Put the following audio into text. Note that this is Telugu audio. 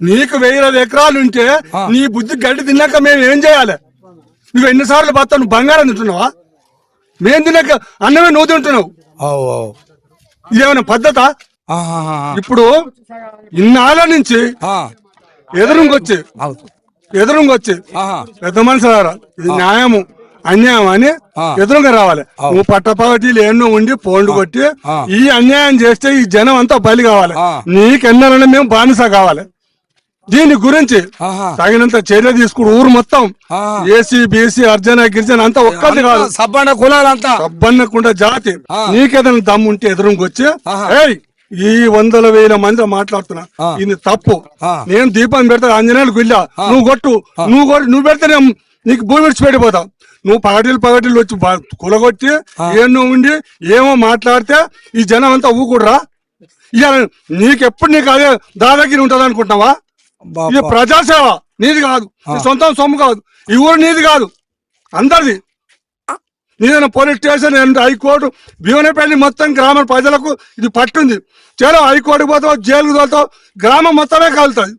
నీకు వెయ్యి ఎకరాలు ఉంటే. నీ బుద్ధి గడ్డి తిన్నాక మేము ఏం చేయాలి నువ్వు ఎన్నిసార్లు బతా నువ్వు బంగారం తింటున్నావా మేము తిన్నాక అన్నమే నువ్వు తింటున్నావు ఇదేమైనా పద్ధత. ఇప్పుడు ఇన్నాళ్ళ నుంచి. ఎదురుంగొచ్చి ఆహా. పెద్ద మనుషులారా ఇది న్యాయము అన్యాయం అని. ఎదురుగా రావాలి. నువ్వు పట్టపాటీలు ఎన్నో ఉండి పోండు కొట్టి. ఈ అన్యాయం చేస్తే ఈ జనం అంతా బలి కావాలి ఆ. నీకెన్నరన్నా మేము బానిస కావాలి దీని గురించి. తగినంత చర్య తీసుకుడు ఊరు మొత్తం. ఏసీ బీసీ అర్జన గిరిజన అంతా ఒక్కది కాదు సబ్బండ కులాలంతా సబ్బన్నకుండా జాతి. నీకేదైనా దమ్ముంటే ఎదురుకొచ్చి. ఏయ్ ఈ వందల వేల మంది మాట్లాడుతున్నా. ఇది తప్పు. నేను దీపం పెడతా ఆంజనేయులు గుళ్ళా నువ్వు కొట్టు నువ్వు కొట్టు నువ్వు పెడితే నేను నీకు భూమి విడిచి పెట్టిపోతావు నువ్వు పగటిలు పగటిలు వచ్చి కులగొట్టి ఏమో ఉండి ఏమో మాట్లాడితే ఈ జనం అంతా ఊకుడురా ఇవాళ నీకెప్పుడు నీకు అదే దాదాగిరి ఉంటది అనుకుంటున్నావా. ఇది ప్రజాసేవ. నీది కాదు. సొంతం సొమ్ము కాదు. ఈ ఊరు నీది కాదు. అందరిది. నీదైనా police station high court Bheemanapalli మొత్తం గ్రామ ప్రజలకు ఇది పట్టుంది. చలో హైకోర్టుకు పోతావు జైలుకు పోతావు గ్రామం మొత్తమే కాలుతుంది